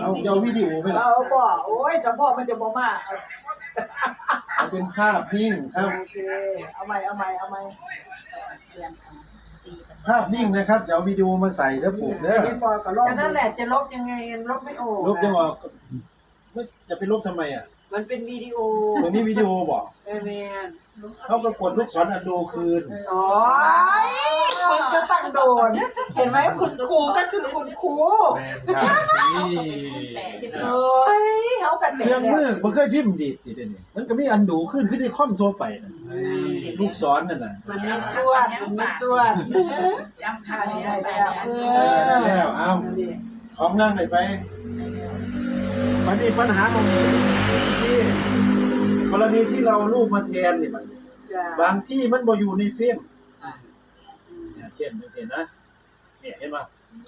เอาเดี๋ยววิดีโอไปละเอาบ่โอ้ยจำพ่อมันจะบ่มากเอาเป็นภาพนิ่งครับ โอเค เอาใหม่ เอาใหม่ เอาใหม่เตรียมเอาตีกันภาพนิ่งนะครับจะเอาวิดีโอมาใส่แล้วปลูกเด้อเห็นบ่ก็ลองก็นั่นแหละจะลบยังไงลบไม่ออกลบยังออก ไม่จะไปลบทำไมอะมันเป็นวิดีโอตัวนี้วิดีโอบอกเออแมนเขาก็กดลูกศรอันดูคืนโอ้ยมันจะตั้งโดน เห็นไหมคุณครูก็คือคุณครูแม่นครับนี่โอ้ยเขากันเครื่องมือมันเคยพิมพ์ดีดติเดี๋ยวนี้มันก็มีอันดูขึ้นขึ้นในคอมทั่วไปนะลูกศรนั่นน่ะมันไม่ส่วนมันไม่ส่วนจำค่าค่านี้นี้ได้ได้แล้แล้ววแล้วเอาของนั่งไหนไป มันมีปัญหาตรงนี้ที่กรณีที่เรารูปมาแทนนี่มันจ้าบางที่มันบ่อยู่ในเฟรมเนี่ยเช่นจังซี่นะเนี่ยเห็นป่ะ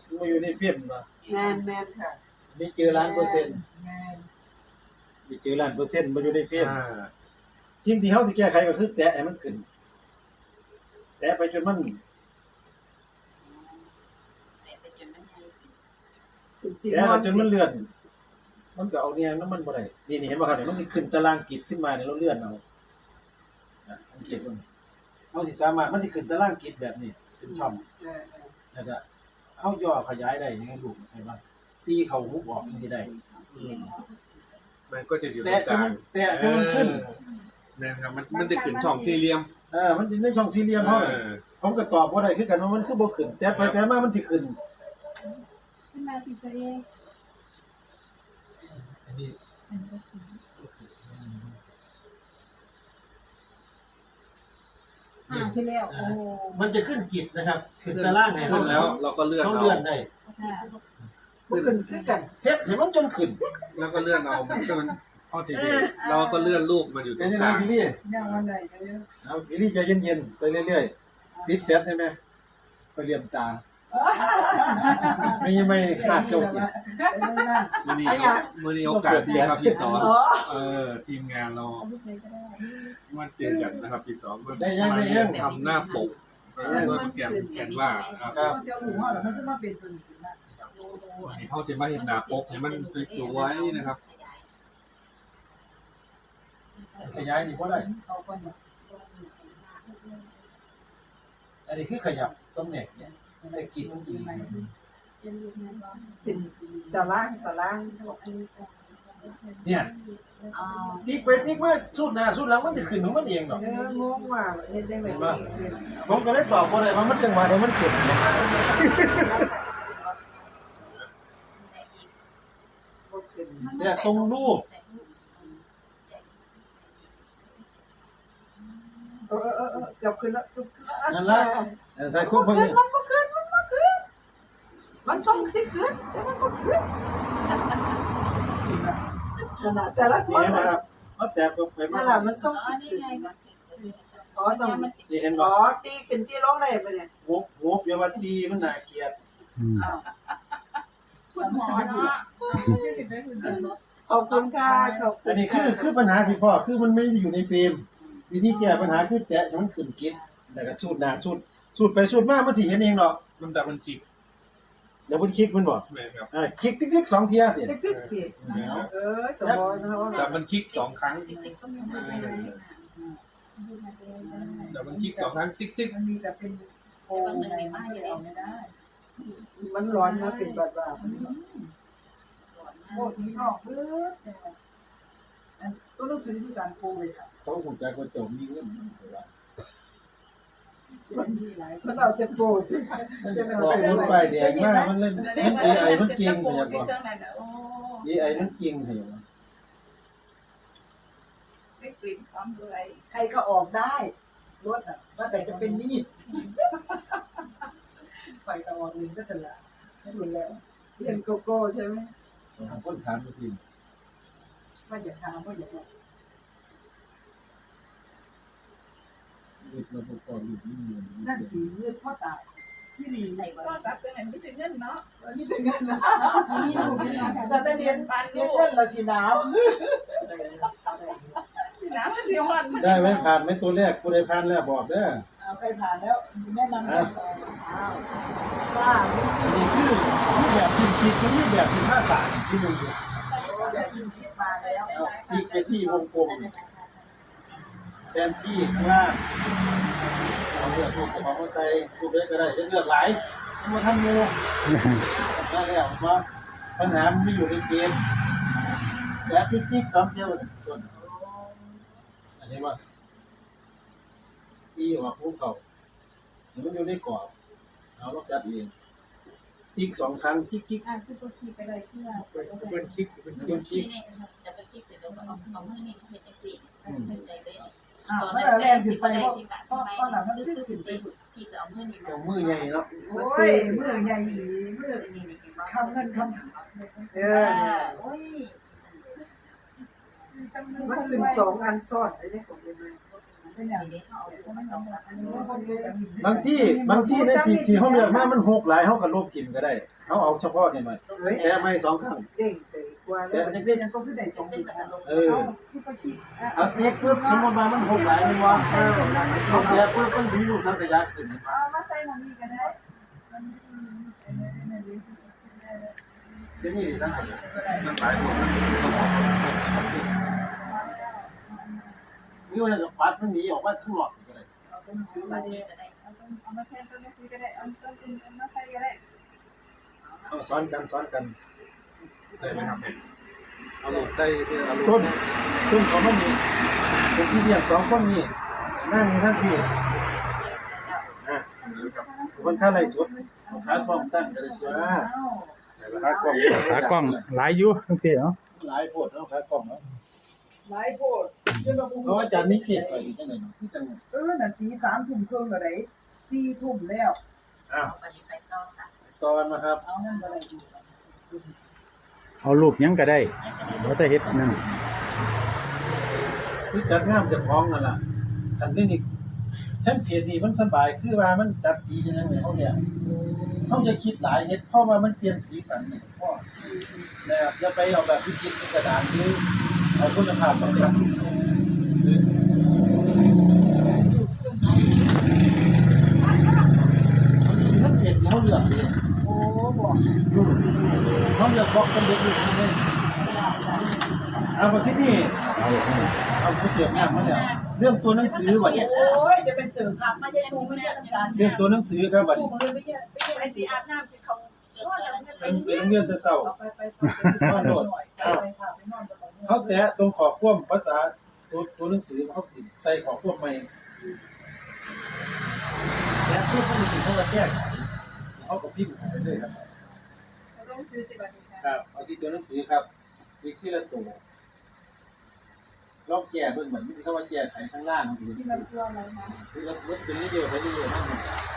มันบ่อยู่ในเฟรมนะแมนแมนค่ะนี่เจอล้านเปอร์เซ็นต์นี่เจอล้านเปอร์เซ็นต์บ่อยู่ในเฟรมอ่าสิ่งที่เฮาสิแก้ไขก็คือแตะให้มันขึ้นแตะไปจนมันเป็นสีแตะม่วไปงจนมันเลื่อน มันก็เอาเนี่ยแล้วมันบ่ได้นี่นี่เห็นบ่ครับเนี่ยมันสิขึ้นตารางกิจขึ้นมาเนี่ยเราเลื่อนเอาอะสังเกตว่าเฮาสิสามารถมันสิขึ้นตารางกิจแบบนี้เป็นช่องเออแล้วก็เฮาย่อขยายได้ยังไงลูกเห็นบ่ตีเข้าหุบออกมันสิได้อืมมันก็จะอยู่ตรแตะงกจนลามังนแตะจนมันขึ้นแม่นครับมันมันจะขึ้นช่องสี่เหลี่ยมเออมันอยู่ในช่องสี่เหลี่ยมเอเฮาอผมก็ตอบบ่ได้คือกันว่ามันคือบ่ขึ้น แต่ไปแต่มามันสิขึ้น ขึ้นมาสิตัวเอง อันนี้อ่าที่แล้วโอ้มันจะขึ้นกิจนะครับขึ้นตารางให้ขึ้นแล้วเราก็เลื่อนเขาเอาเลื่อนได้ค่ะพวกขึ้นคือกันเฮ็ดให้มันจนขึ้นแล้วก็เลื่อนเอามันก็มันเข้าทีวีเราก็เลื่อนรูปมาอยู่ตรเป็นงยังกไงลางพี่ลี่ยังวันไหนกันเนี่ยเอาพี่ลี่ใจเย็นๆไปเรื่อยๆปิดแฟลชได้ไหมไปเรียมตา ไม่ไม่ขาดเจ้ากิจมือนี้มือนี้โอกาสดีครับพี่สอนอ๋อเออทีมงานเราเอาลูกเลยก็ได้มาเจอกันนะครับพี่สอนมาได้ยังได้ยังทำหน้าปกเออด้วยโปรแกรมแคนวาครับครับเจ้าหมูห่อแล้วมันจะมาเป็นตัวนี้นะให้เขาจะมาเห็นหน้าปกให้มันสวยๆนะครับขยายนี่บ่ได้เอาคนอันนี้คือขยับตำแหน่งเนี่ยมัน จะกินกินเป็นลูกแม่านเป็นตารางตารางเนี่ยติ๊กไปติ๊กมาสุดหน้าสุดหลังมันจะขึ้นของมันเองดอกเนื้องงว่าเฮ็ดได้ไหมผมก็เลยตอบบ่ได้ว่ามันจังหวะใดมันขึ้นเนี่ยตรงรูปเออเออเออเกือบขึ้นแล้วนั่นละใส่ควบพอดีมันก็ขึ้นมันก็ขึ้น มันส่งสิขึ้นแต่มันก็ขึ้นขนาดแต่ละคนี่นเห็นไหมครับเอาแตะไปไปนั่มานแหละมันส่งอ๋อสินี่ขึ้นไงก็คืออ๋อต้องมันสินี่เห็นอ๋บ่อตีขึ้นตีลงได้ปะเนี่ยงบงบอย่าว่าจีมันน่าเกลียดคุณหมอเนาะขอบคุณค่ะขอบคุอัณนนี้คือคือปัญหาที่พ่อคือมันไม่ได้อยู่ในเฟรมวิธีแก้ปัญหาคือแตะให้มันขึ้นกิจแล้วก็สูดหน้าสูดสูดไปสูดมามันสิเห็นเองดอกมันแต่มันจิก เดี๋ยวเพิ่นคลิกมันบ่แม่ครับอ่าคลิกติ๊กๆสองเทียสิติ๊กติ๊กติ๊กเออสมบูรณ์เขาแต่มันคลิกสองครั้งติ๊กๆต้องยังไม่ได้แต่มันคลิกสองครั้งติ๊กติ๊กมันมีแต่เป็นโอ้ยไม่ได้ มันร้อนนะเป็นแบบว่าโอ้สีทองเพื่อตัวหนังสือที่การโกยค่ะเขาคงจะกระจมมีเงิน มันเอาจะโกรธบอกคนไปแดงมากมันเล่นมัน AI มันเก่งขนาดบ่โอ้ AI มันเก่งขนาดบ่ไม่กลิ่นความเลยใครก็ออกได้รถอะว่าแต่จะเป็นหนี้ไฟก็ออกเองก็จะละไม่รู้แล้วเรียนโกโก้ใช่ไหมถามคนถามไปสิว่าอย่าถามว่าอย่าบอก เด็กเราประกอบอยู่นี่เงินนั่นสีเงินพ่อตาที่ดีใส่บริษัทก็เห็นไม่ถึงเงินเนาะอันนี้ถึงเงินนะนี่ลูกนี่เนาะแต่ได้เรียนเรียนเงินละสีหนาวน้ำมันเสียวันได้ไหมผ่านไหมตัวแรกผู้ใดผ่านแล้วบอกเด้อเอาใครผ่านแล้วแนะนำกันไปอ้าวว่าอันนี้คือแบบที่คิดมันมีแบบที่ภาษาที่มึงอยู่แบบที่คิดมาแล้วอาอีกไปที่วงกลม แทนที่ข้างล่างเอาเลือกถูกของมาใส่ถูกได้ก็ได้จะเลือกหลายมาทำงูได้แล้วมาปัญหามันไม่อยู่ในเกณฑ์และที่จิ๊กสองเที่ยวส่วนอันนี้ว่าที่ว่าภูเขามันอยู่ในกรอบเอาล็อกจัดเองจิ๊กสองครั้งจิ๊กจิ๊กอะซุปเปอร์คีไปได้เพื่อเป็นคลิกเป็นเดี๋คลิกนี่จะไปคิดเสร็จแล้วก็เอาเอามือนี่เฮ็ดจังซี่เฮ็ดใจเลย อ่าตอนเมื่นั้อนแรแรกกสิสิไปไปเพราะที่กันเพราะไปตอนหลังมันคือขึ้นคือสิสิพี่จะเอามือนี่เอามือใหญ่เนาะโอ้ยมือใหญ่หรือมือนี่นี่กินคำเงินคำเอเอออโอ้ยมันเป็นสองอันซ้อนไอ้เนี่ยผมเป็นเป็นอย่างนี่เขาเอามาสองสามอัน บางที่บางที่ในที่ที่เขาเลือกมามันหกหลายเขาก็ลบทิมก็ได้เขาเอาเฉพาะนี่มาแค่ไม่สองครั้งเด้งไปกว่าแล้วยังก็คือได้สองตึ้สิงบกับลงเออซุปเปอร์คีอะเอาเอ็กปุ๊บสมมติว่ามันหกหลายมันว่าลบแต่ปุ๊บมันถึงลูกทางระยะขึ้นเอามาใส่หมอนี่ก็ได้ที่นี่ดิทั้งหมดมันหลาย คนนี่ว่าจะปัดมันหนีออกมาทั่วก็ได้บัดนี้ก็ได้เอามาแทนต้นนี้ก็ได้เอาต้นอื่นเอามาใส่ก็ได้เอาซ้อนกันซ้อนกันได้ไหมครับเอาลูกใส่ที่เอาลูกต้นต้นของมันนี่เป็นที่เรียกสองคนนี่นั่งทั้งที่อะคนข้าไรสุดขาความตั้งกันเลยจ้าขากล้องขากล้องหลายอยู่โอเคเนาะหลายโพดเนาะขากล้องเนาะ หลายโพดจนเราเพราะว่าอาจารย์นี่เฉียดไปอีกจังไหนเนาะที่จังเออนาทีสามทุ่มครึ่งอะไรสี่ทุ่มแล้วอ้าวบัดนี้ไปต่อค่ะตอนมาครับเอาเงินอะไรดูเอารูปหยังก็ได้แล้วแต่เฮ็ดนั่นคือจัดงามจะคล้องนั่นล่ะอันนี้นี่เทมเพลตนี่มันสบายคือว่ามันจัดสีจังไงเขาเนี่ยเขาจะคิดหลายเฮ็ดเพราะว่ามันเปลี่ยนสีสันเนี่ยพ่อนะครับอย่าไปเอาแบบที่คิดพิสดารหรือ เอาคุณภาพของแบบมันเปลี่ยนสีเขาเลือกเลยโอ้บอกเขาเลือกบล็อกสำเร็จรูปนี่เลยเอาไปที่นี่เอาเอาผู้เสียงานมาเนี่ยเรื่องตัวหนังสือวันนี้โอ้ยจะเป็นสริมครับไม่ใช่ตูไม่ใช่การเรื่องตัวหนังสือครับวันนี้มือไม่ใช่ไม่ใช่ไอ้สีอาบน้ำสิเขาเป็นเป็นโรงเรียนแต่เศร้าไปไปไปนอนไปค่ะไปนอน เขาแตะตรงขอบควมภาษาตัวตัวหนังสือเขาติดใส่ขอบควมใหม่และเพื่อเขาจะเขาจะแก้ไขเขาก็พิมพ์ไปเรื่อยครับต้องซื้อสิบบาทครับเอาที่ตัวหนังสือครับอีกที่ละตัวลองแก้เบิ่งเหมือนที่เขาว่าแก้ไขข้างล่างมันอยู่ที่มันตัวอะไรนะคือเราลดตัวนี้เดียวไปเรื่อยๆนั่น